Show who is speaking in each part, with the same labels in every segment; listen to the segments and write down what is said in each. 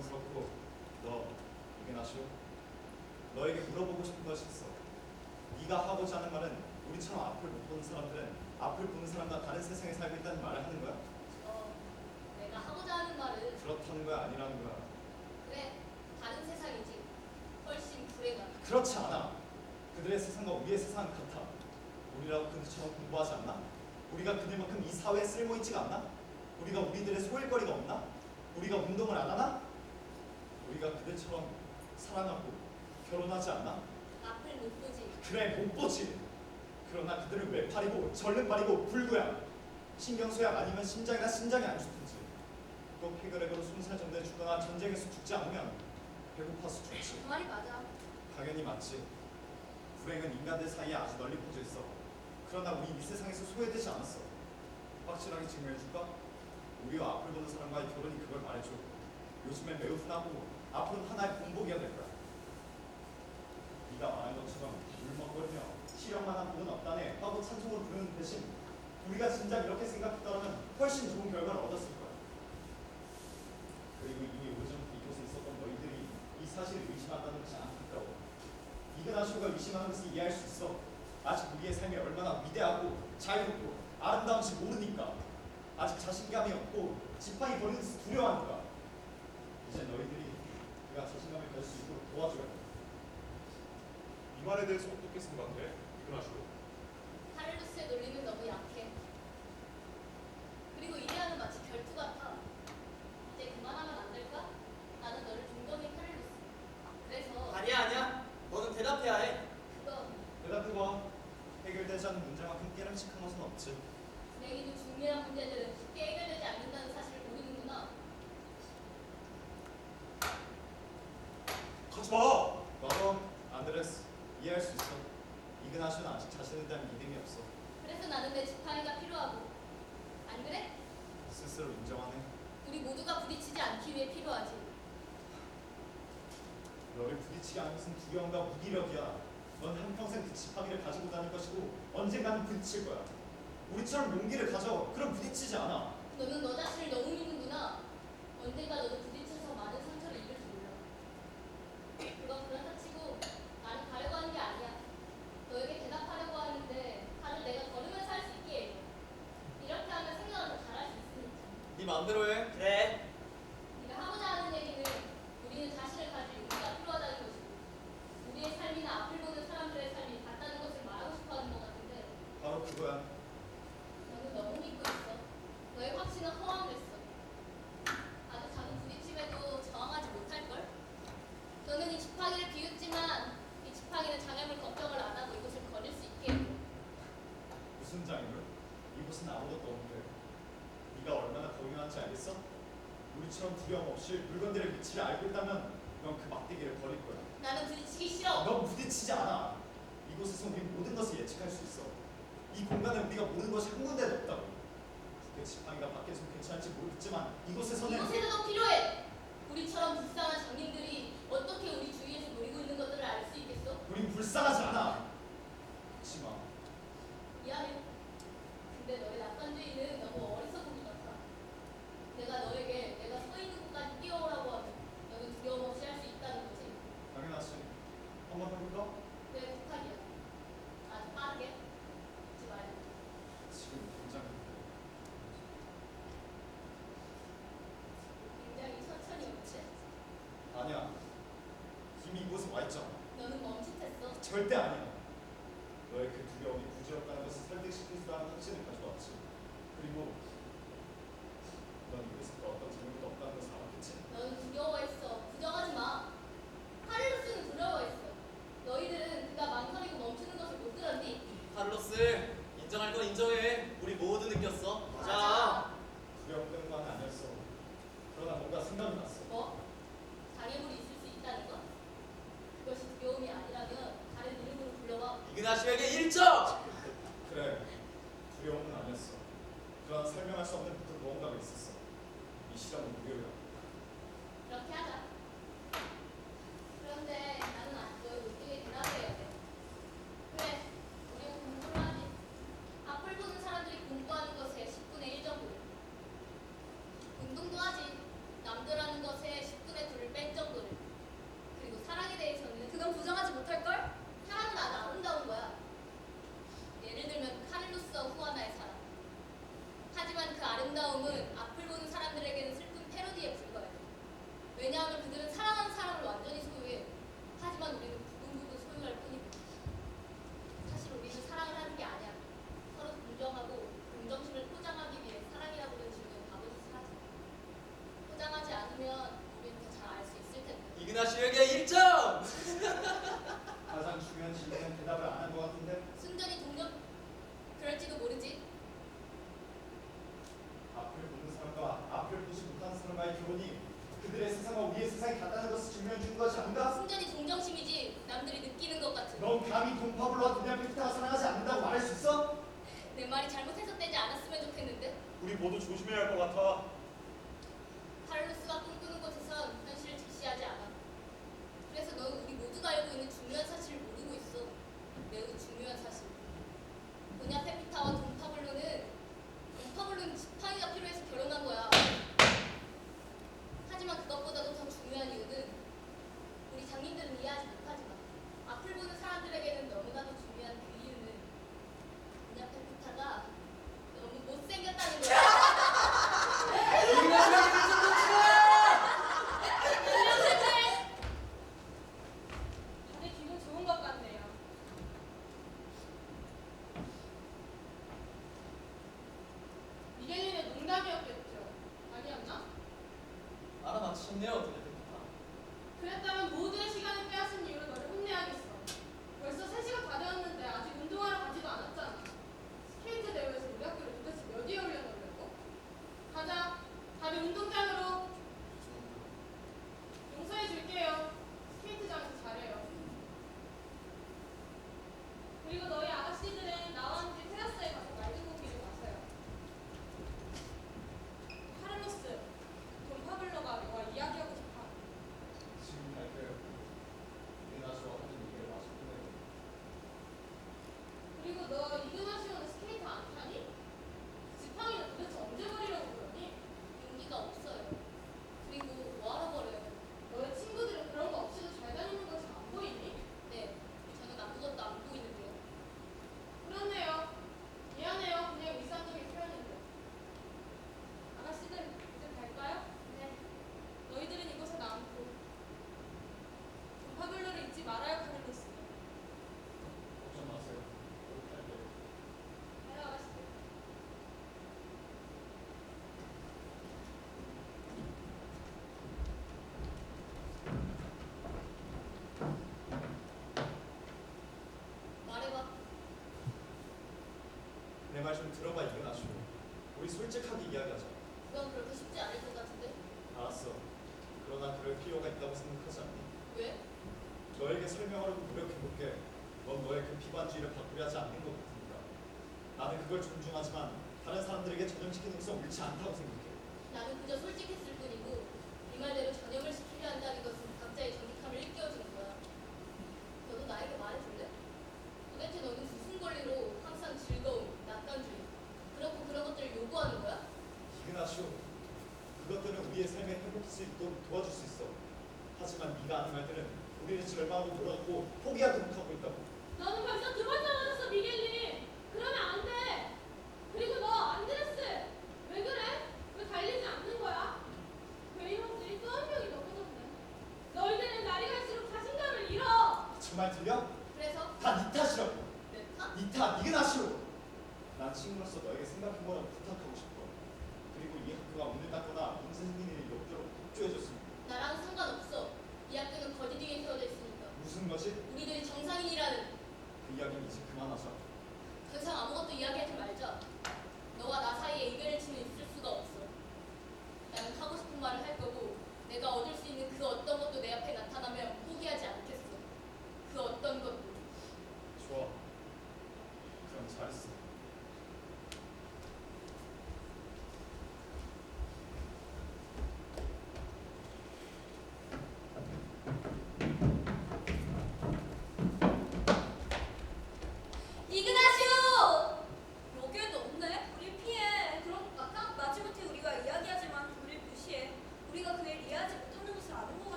Speaker 1: 정성스럽고 너 이게나쇼 너에게 물어보고 싶은 것이 있어 네가 하고자 하는 말은 우리처럼 앞을 못 보는 사람들은 앞을 보는 사람과 다른 세상에 살고 있다는 말을 하는 거야?
Speaker 2: 어, 내가 하고자 하는 말은
Speaker 1: 그렇다는 거야 아니라는 거야
Speaker 2: 그래 다른 세상이지 훨씬 불행한
Speaker 1: 그렇지 않아 그들의 세상과 우리의 세상은 같아 우리라고 그들처럼 공부하지 않나? 우리가 그들만큼 이 사회에 쓸모있지가 않나? 우리가 우리들의 소일거리가 없나? 우리가 운동을 안 하나? 우리가 그들처럼 사랑하고 결혼하지 않나?
Speaker 2: 앞을 못 보지.
Speaker 1: 그래 못 보지. 그러나 그들은 외팔이고 절름발이고 불구야? 신경쇠약 아니면 심장이나 신장이 안 좋든지. 또 20살 정도에 죽거나 전쟁에서 죽지 않으면 배고파서 죽지.
Speaker 2: 그 말이 맞아.
Speaker 1: 당연히 맞지. 불행은 인간들 사이에 아주 널리 퍼져 있어. 그러나 우리 이 세상에서 소외되지 않았어. 확실하게 증명해줄까? 우리와 앞을 보는 사람과의 결혼이 그걸 말해줘. 요즘엔 매우 흔하고 앞으로는 하나의 공복이어야 될 거야. 네가 말한 것처럼 울먹거리며 실력만한 복은 없다네. 하고 찬송을 부르는 대신 우리가 진작 이렇게 생각했더라면 훨씬 좋은 결과를 얻었을 거야. 그리고 이미 오전부터 이곳에 있었던 너희들이 이 사실을 의심한다는 것이 안타까워. 이그나쇼가 의심하는 것을 이해할 수 있어. 아직 우리의 삶이 얼마나 위대하고 자유롭고 아름다운지 모르니까. 아직 자신감이 없고 지팡이 것을 두려워하니까 이제 너희들이 그가 자신감을 가질 수 있도록 도와줘야 돼.
Speaker 3: 이 말에 대해서 어떻게 생각해? 이그나쇼.
Speaker 2: 카를로스의 논리는 너무 약해. 그리고 이데아는 마치 결투 같아. 이제 그만하면 안 될까? 나는 너를 존경해 카를로스. 그래서
Speaker 4: 아니야 아니야. 너는 대답해야 해.
Speaker 2: 그건
Speaker 1: 대답해봐. 해결되지 않는 문제만큼 깨름칙한 것은 없지.
Speaker 2: 불행히도 중요한 문제들은 쉽게 해결되지 않는다는 사실을 모르는구나
Speaker 3: 가지 마.
Speaker 1: 너도 안드레스 이해할 수 있어 이그나쇼는 아직 자신에 대한 믿음이 없어
Speaker 2: 그래서 나는 내 지팡이가 필요하고 안 그래?
Speaker 1: 스스로 인정하네
Speaker 2: 우리 모두가 부딪히지 않기 위해 필요하지
Speaker 1: 너를 부딪히게 하는 것은 두려움과 무기력이야. 넌 한평생 그 지팡이를 가지고 다닐 것이고 언젠가는 부딪힐 거야. 우리처럼 용기를 가져. 그럼 부딪히지 않아.
Speaker 2: 너는 너 자신을 너무 믿는구나 언젠가 너도 부딪혀서 많은 상처를 입을지 몰라 그건 그렇다 치고 나는 가려고 하는 게 아니야 너에게 대답하려고 하는데 다들 내가 걸으면서 할 수 있게 해 이렇게 하면 생각을 더 잘할 수 있으니까
Speaker 4: 네 마음대로 해 그래
Speaker 2: 네가 하고자 하는 얘기는 우리는 자신을 가질 용기가 필요하다는 것이고 우리의 삶이나 앞을 보는 사람들의 삶이 같다는 것을 말하고 싶어 하는 것 같은데
Speaker 1: 바로 그거야.
Speaker 2: 너는 너무 믿고 있어. 너의 확신은 허황됐어. 아주 작은 부딪힘에도 저항하지 못할걸? 너는 이 지팡이를 비웃지만 이 지팡이는 장애물 걱정을 안 하고 이곳을 거릴 수 있게 해줘.
Speaker 1: 무슨 장애물? 이곳은 아무것도 없는데. 네가 얼마나 거용한지 알겠어? 우리처럼 두려움 없이 물건들의 위치를 알고 있다면 넌 그 막대기를 버릴 거야.
Speaker 2: 나는 부딪히기 싫어.
Speaker 1: 넌 부딪히지 않아. 이곳에서 우리 모든 것을 예측할 수 있어. 이 공간에 우리가 모든 것이 한 군데도 없다고. 그 지팡이가 밖에서 괜찮을지 모르겠지만 이곳에서는
Speaker 2: 이곳에서도 필요해. 우리처럼 불쌍한 장님들이 어떻게 우리 주위에서 노리고 있는 것들을 알 수 있겠어?
Speaker 1: 우린 불쌍하지 않아. 그렇지만
Speaker 2: 미안해. 근데 너의 낙관주의는 너무 어리석은 것 같아. 내가 너에게 내가 서 있는 곳까지 뛰어오라고 하면 너는 두려움 없이 할 수 있다는 거지.
Speaker 1: 당연하지. 한번 해볼까?
Speaker 2: 내 부탁이야. 아주 빠르게. 잊지 말고.
Speaker 1: 지금 당장.
Speaker 2: 굉장히 천천히 오지.
Speaker 1: 아니야. 이곳에 와 있잖아.
Speaker 2: 너는 멈칫했어.
Speaker 1: 절대 아니야. 너의 그 두려움이 부질없다는 것을 설득시킬 수 있다는 확신을 가져왔지. 그리고 넌또 어떤 유빈아
Speaker 4: 씨에게 1점!
Speaker 1: 가장 중요한 질문에 대답을 안 한 것 같은데
Speaker 2: 순전히 동력 그럴지도 모르지.
Speaker 1: 앞을 보는 사람과 앞을 보지 못하는 사람과의 결혼이 그들의 세상과 우리의 세상이 같다는 것을 증명해 주는 것이 아닌가?
Speaker 2: 순전히 동정심이지 남들이 느끼는 것 같은.
Speaker 1: 넌 감히 돈파블로와 도냐 피피타가 사랑하지 않는다고 말할 수 있어?
Speaker 2: 내 말이 잘못해서 떼지 않았으면 좋겠는데.
Speaker 3: 우리 모두 조심해야 할 것 같아.
Speaker 2: 모두가 알고 있는 중요한 사실을 모르고 있어. 매우 중요한 사실. 분야 페피타와 동파블로는 동파블로는 지팡이가 필요해서
Speaker 5: 내 말
Speaker 1: 좀 들어봐 이겨나쇼 우리 솔직하게 이야기하자
Speaker 2: 그건 그렇게 쉽지 않을 것 같은데?
Speaker 1: 알았어 그러나 그럴 필요가 있다고 생각하지 않니?
Speaker 2: 왜?
Speaker 1: 너에게 설명하려고 노력해볼게 넌 너의 그 비관주의를 바꾸려 하지 않는 것 같습니다 나는 그걸 존중하지만 다른 사람들에게 전염시키는 것은 옳지 않다고 생각해
Speaker 2: 나는 그저 솔직했을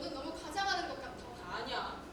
Speaker 2: 너는 너무 과장하는
Speaker 1: 것 같아.
Speaker 5: 아니야.